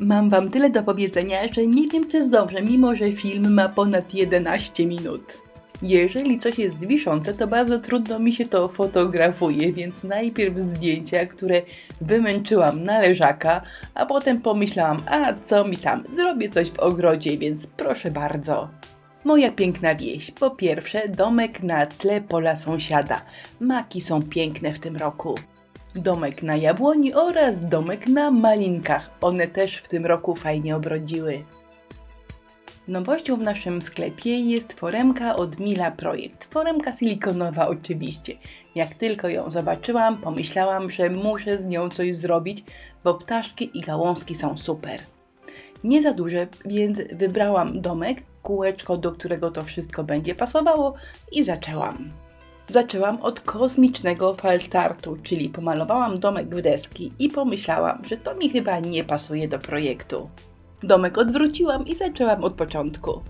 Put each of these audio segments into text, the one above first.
Mam wam tyle do powiedzenia, że nie wiem czy zdążę, mimo że film ma ponad 11 minut. Jeżeli coś jest wiszące, to bardzo trudno mi się to fotografuje, więc najpierw zdjęcia, które wymęczyłam na leżaka, a potem pomyślałam, a co mi tam, zrobię coś w ogrodzie, więc proszę bardzo. Moja piękna wieś. Po pierwsze, domek na tle pola sąsiada. Maki są piękne w tym roku. Domek na jabłoni oraz domek na malinkach. One też w tym roku fajnie obrodziły. Nowością w naszym sklepie jest foremka od Mila Projekt. Foremka silikonowa oczywiście. Jak tylko ją zobaczyłam, pomyślałam, że muszę z nią coś zrobić, bo ptaszki i gałązki są super. Nie za duże, więc wybrałam domek, kółeczko, do którego to wszystko będzie pasowało i zaczęłam. Zaczęłam od kosmicznego falstartu, czyli pomalowałam domek w deski i pomyślałam, że to mi chyba nie pasuje do projektu. Domek odwróciłam i zaczęłam od początku.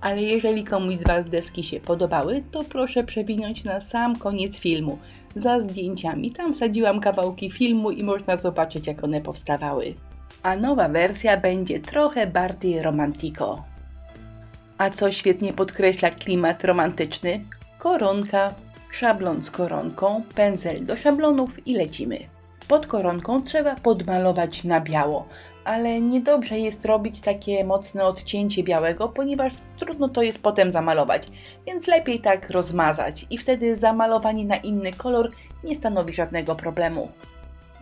Ale jeżeli komuś z Was deski się podobały, to proszę przewinąć na sam koniec filmu, za zdjęciami. Tam wsadziłam kawałki filmu i można zobaczyć, jak one powstawały. A nowa wersja będzie trochę bardziej romantiko. A co świetnie podkreśla klimat romantyczny? Koronka, szablon z koronką, pędzel do szablonów i lecimy. Pod koronką trzeba podmalować na biało, ale niedobrze jest robić takie mocne odcięcie białego, ponieważ trudno to jest potem zamalować, więc lepiej tak rozmazać i wtedy zamalowanie na inny kolor nie stanowi żadnego problemu.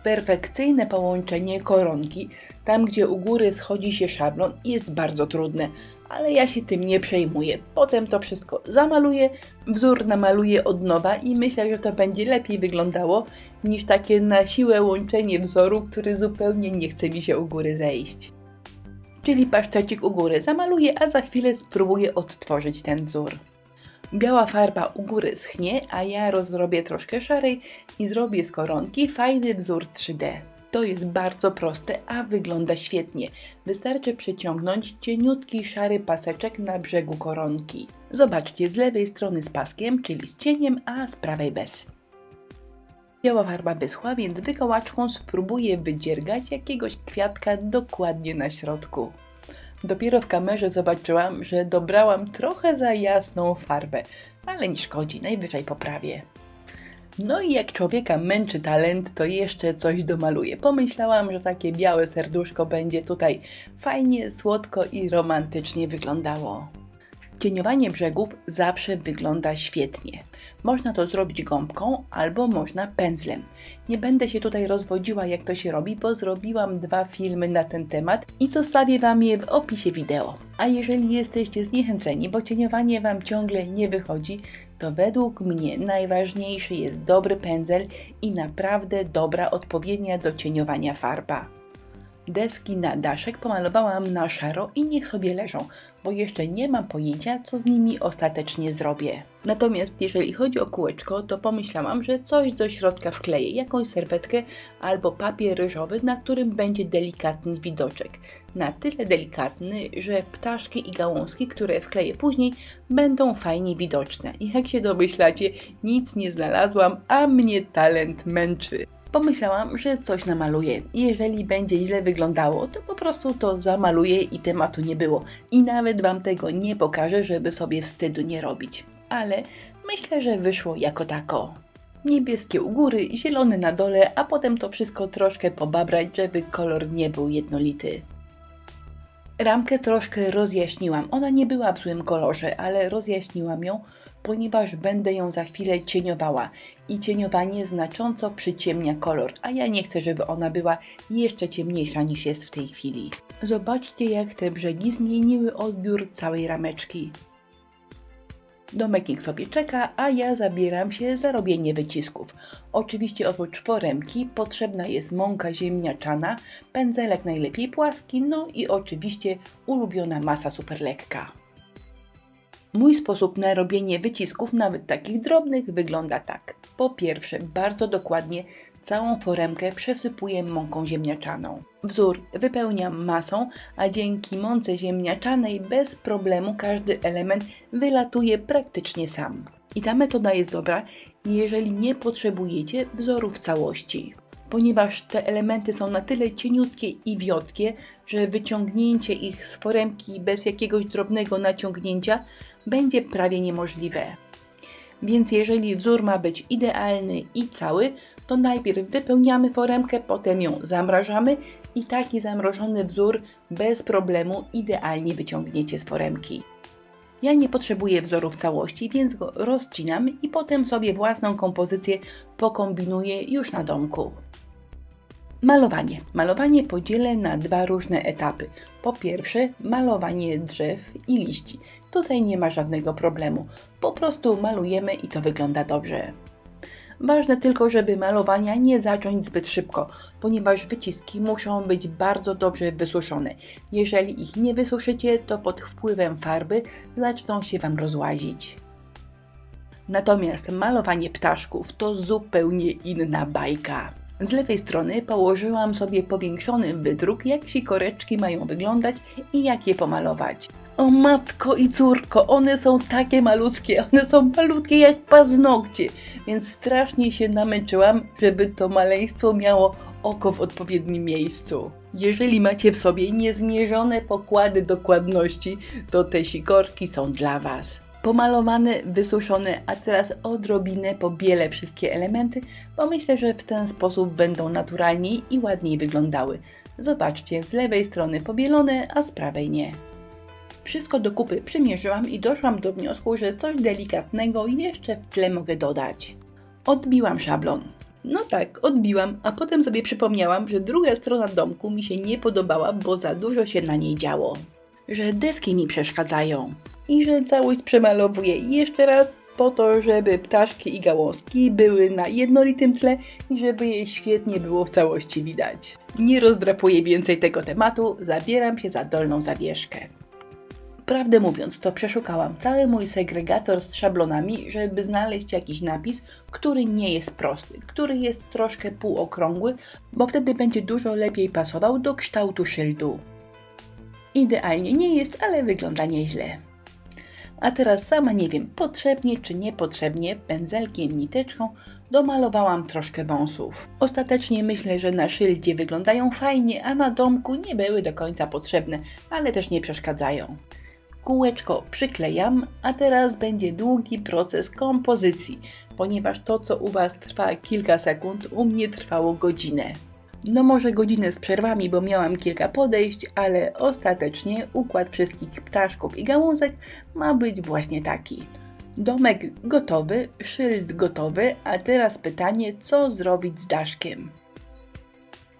Perfekcyjne połączenie koronki, tam gdzie u góry schodzi się szablon, jest bardzo trudne, ale ja się tym nie przejmuję. Potem to wszystko zamaluję, wzór namaluję od nowa i myślę, że to będzie lepiej wyglądało niż takie na siłę łączenie wzoru, który zupełnie nie chce mi się u góry zejść. Czyli paszczecik u góry zamaluję, a za chwilę spróbuję odtworzyć ten wzór. Biała farba u góry schnie, a ja rozrobię troszkę szarej i zrobię z koronki fajny wzór 3D. To jest bardzo proste, a wygląda świetnie. Wystarczy przeciągnąć cieniutki szary paseczek na brzegu koronki. Zobaczcie, z lewej strony z paskiem, czyli z cieniem, a z prawej bez. Biała farba wyschła, więc wykołaczką spróbuję wydziergać jakiegoś kwiatka dokładnie na środku. Dopiero w kamerze zobaczyłam, że dobrałam trochę za jasną farbę, ale nie szkodzi, najwyżej poprawię. No i jak człowieka męczy talent, to jeszcze coś domaluję. Pomyślałam, że takie białe serduszko będzie tutaj fajnie, słodko i romantycznie wyglądało. Cieniowanie brzegów zawsze wygląda świetnie. Można to zrobić gąbką albo można pędzlem. Nie będę się tutaj rozwodziła jak to się robi, bo zrobiłam dwa filmy na ten temat i zostawię Wam je w opisie wideo. A jeżeli jesteście zniechęceni, bo cieniowanie Wam ciągle nie wychodzi, to według mnie najważniejszy jest dobry pędzel i naprawdę dobra, odpowiednia do cieniowania farba. Deski na daszek pomalowałam na szaro i niech sobie leżą, bo jeszcze nie mam pojęcia, co z nimi ostatecznie zrobię. Natomiast jeżeli chodzi o kółeczko, to pomyślałam, że coś do środka wkleję, jakąś serwetkę albo papier ryżowy, na którym będzie delikatny widoczek. Na tyle delikatny, że ptaszki i gałązki, które wkleję później, będą fajnie widoczne. I jak się domyślacie, nic nie znalazłam, a mnie talent męczy pomyślałam, że coś namaluję. Jeżeli będzie źle wyglądało, to po prostu to zamaluję i tematu nie było. I nawet Wam tego nie pokażę, żeby sobie wstydu nie robić. Ale myślę, że wyszło jako tako. Niebieskie u góry, zielony na dole, a potem to wszystko troszkę pobabrać, żeby kolor nie był jednolity. Ramkę troszkę rozjaśniłam. Ona nie była w złym kolorze, ale rozjaśniłam ją, ponieważ będę ją za chwilę cieniowała i cieniowanie znacząco przyciemnia kolor, a ja nie chcę, żeby ona była jeszcze ciemniejsza niż jest w tej chwili. Zobaczcie, jak te brzegi zmieniły odbiór całej rameczki. Domek niech sobie czeka, a ja zabieram się za robienie wycisków. Oczywiście oprócz foremki potrzebna jest mąka ziemniaczana, pędzelek najlepiej płaski, no i oczywiście ulubiona masa super lekka. Mój sposób na robienie wycisków, nawet takich drobnych, wygląda tak. Po pierwsze, bardzo dokładnie całą foremkę przesypuję mąką ziemniaczaną. Wzór wypełniam masą, a dzięki mące ziemniaczanej bez problemu każdy element wylatuje praktycznie sam. I ta metoda jest dobra, jeżeli nie potrzebujecie wzoru w całości. Ponieważ te elementy są na tyle cieniutkie i wiotkie, że wyciągnięcie ich z foremki bez jakiegoś drobnego naciągnięcia będzie prawie niemożliwe. Więc jeżeli wzór ma być idealny i cały, to najpierw wypełniamy foremkę, potem ją zamrażamy i taki zamrożony wzór bez problemu idealnie wyciągniecie z foremki. Ja nie potrzebuję wzoru w całości, więc go rozcinam i potem sobie własną kompozycję pokombinuję już na domku. Malowanie. Malowanie podzielę na dwa różne etapy. Po pierwsze, malowanie drzew i liści. Tutaj nie ma żadnego problemu. Po prostu malujemy i to wygląda dobrze. Ważne tylko, żeby malowania nie zacząć zbyt szybko, ponieważ wyciski muszą być bardzo dobrze wysuszone. Jeżeli ich nie wysuszycie, to pod wpływem farby zaczną się Wam rozłazić. Natomiast malowanie ptaszków to zupełnie inna bajka. Z lewej strony położyłam sobie powiększony wydruk, jak sikoreczki mają wyglądać i jak je pomalować. O matko i córko, one są takie malutkie, one są malutkie jak paznokcie, więc strasznie się namęczyłam, żeby to maleństwo miało oko w odpowiednim miejscu. Jeżeli macie w sobie niezmierzone pokłady dokładności, to te sikorki są dla Was pomalowane, wysuszone, a teraz odrobinę pobielę wszystkie elementy, bo myślę, że w ten sposób będą naturalniej i ładniej wyglądały. Zobaczcie, z lewej strony pobielone, a z prawej nie. Wszystko do kupy przymierzyłam i doszłam do wniosku, że coś delikatnego jeszcze w tle mogę dodać. Odbiłam szablon. No tak, odbiłam, a potem sobie przypomniałam, że druga strona domku mi się nie podobała, bo za dużo się na niej działo. Że deski mi przeszkadzają i że całość przemalowuję jeszcze raz po to, żeby ptaszki i gałązki były na jednolitym tle i żeby je świetnie było w całości widać. Nie rozdrapuję więcej tego tematu, zabieram się za dolną zawieszkę. Prawdę mówiąc, to przeszukałam cały mój segregator z szablonami, żeby znaleźć jakiś napis, który nie jest prosty, który jest troszkę półokrągły, bo wtedy będzie dużo lepiej pasował do kształtu szyldu. Idealnie nie jest, ale wygląda nieźle. A teraz sama nie wiem, potrzebnie czy niepotrzebnie, pędzelkiem, niteczką domalowałam troszkę wąsów. Ostatecznie myślę, że na szyldzie wyglądają fajnie, a na domku nie były do końca potrzebne, ale też nie przeszkadzają. Kółeczko przyklejam, a teraz będzie długi proces kompozycji, ponieważ to co u Was trwa kilka sekund, u mnie trwało godzinę. No może godzinę z przerwami, bo miałam kilka podejść, ale ostatecznie układ wszystkich ptaszków i gałązek ma być właśnie taki. Domek gotowy, szyld gotowy, a teraz pytanie, co zrobić z daszkiem?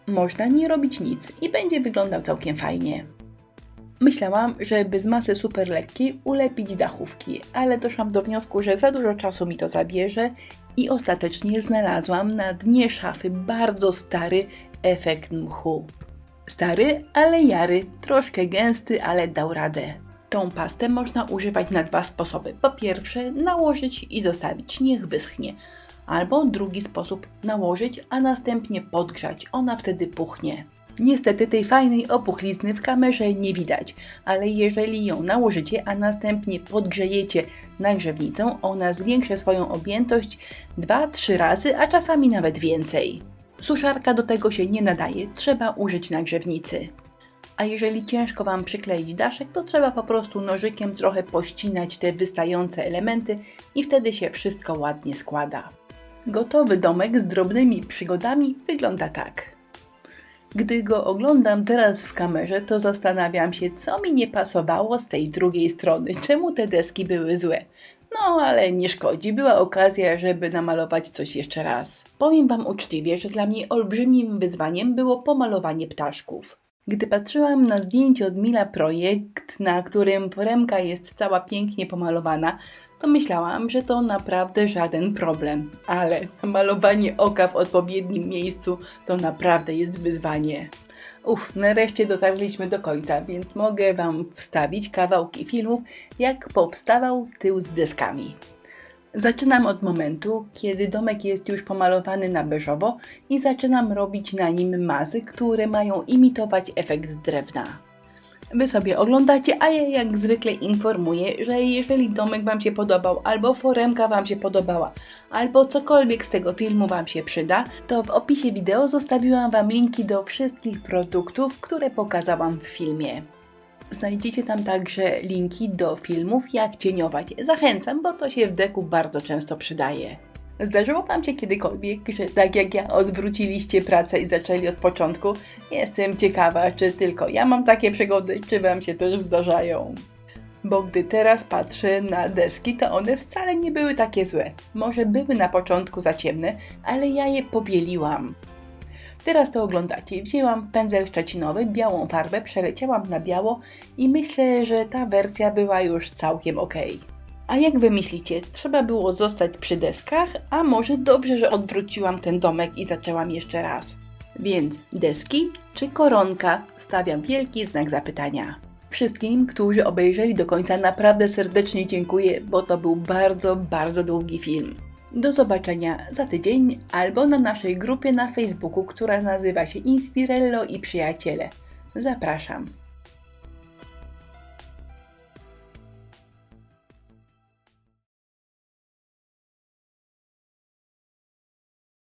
Można nie robić nic i będzie wyglądał całkiem fajnie. Myślałam, żeby z masy super lekkiej ulepić dachówki, ale doszłam do wniosku, że za dużo czasu mi to zabierze i ostatecznie znalazłam na dnie szafy bardzo stary efekt mchu. Stary, ale jary, troszkę gęsty, ale dał radę. Tą pastę można używać na dwa sposoby. Po pierwsze, nałożyć i zostawić, niech wyschnie. Albo drugi sposób, nałożyć, a następnie podgrzać. Ona wtedy puchnie. Niestety tej fajnej opuchlizny w kamerze nie widać, ale jeżeli ją nałożycie, a następnie podgrzejecie nagrzewnicą, ona zwiększy swoją objętość 2-3 razy, a czasami nawet więcej. Suszarka do tego się nie nadaje, trzeba użyć nagrzewnicy. A jeżeli ciężko Wam przykleić daszek, to trzeba po prostu nożykiem trochę pościnać te wystające elementy i wtedy się wszystko ładnie składa. Gotowy domek z drobnymi przygodami wygląda tak. Gdy go oglądam teraz w kamerze, to zastanawiam się, co mi nie pasowało z tej drugiej strony, czemu te deski były złe. No, ale nie szkodzi, była okazja, żeby namalować coś jeszcze raz. Powiem Wam uczciwie, że dla mnie olbrzymim wyzwaniem było pomalowanie ptaszków. Gdy patrzyłam na zdjęcie od Mila Projekt, na którym foremka jest cała pięknie pomalowana, to myślałam, że to naprawdę żaden problem. Ale malowanie oka w odpowiednim miejscu to naprawdę jest wyzwanie. Uff, nareszcie dotarliśmy do końca, więc mogę Wam wstawić kawałki filmów, jak powstawał tył z deskami. Zaczynam od momentu, kiedy domek jest już pomalowany na beżowo i zaczynam robić na nim mazy, które mają imitować efekt drewna. Wy sobie oglądacie, a ja jak zwykle informuję, że jeżeli domek Wam się podobał, albo foremka Wam się podobała, albo cokolwiek z tego filmu Wam się przyda, to w opisie wideo zostawiłam Wam linki do wszystkich produktów, które pokazałam w filmie. Znajdziecie tam także linki do filmów jak cieniować. Zachęcam, bo to się w deku bardzo często przydaje. Zdarzyło Wam się kiedykolwiek, że tak jak ja odwróciliście pracę i zaczęli od początku? Jestem ciekawa, czy tylko ja mam takie przygody, czy Wam się też zdarzają. Bo gdy teraz patrzę na deski, to one wcale nie były takie złe. Może były na początku za ciemne, ale ja je pobieliłam. Teraz to oglądacie. Wzięłam pędzel szczecinowy, białą farbę, przeleciałam na biało i myślę, że ta wersja była już całkiem ok. A jak wy myślicie, trzeba było zostać przy deskach, a może dobrze, że odwróciłam ten domek i zaczęłam jeszcze raz? Więc deski czy koronka? Stawiam wielki znak zapytania. Wszystkim, którzy obejrzeli do końca, naprawdę serdecznie dziękuję, bo to był bardzo, bardzo długi film. Do zobaczenia za tydzień albo na naszej grupie na Facebooku, która nazywa się Inspirello i Przyjaciele. Zapraszam.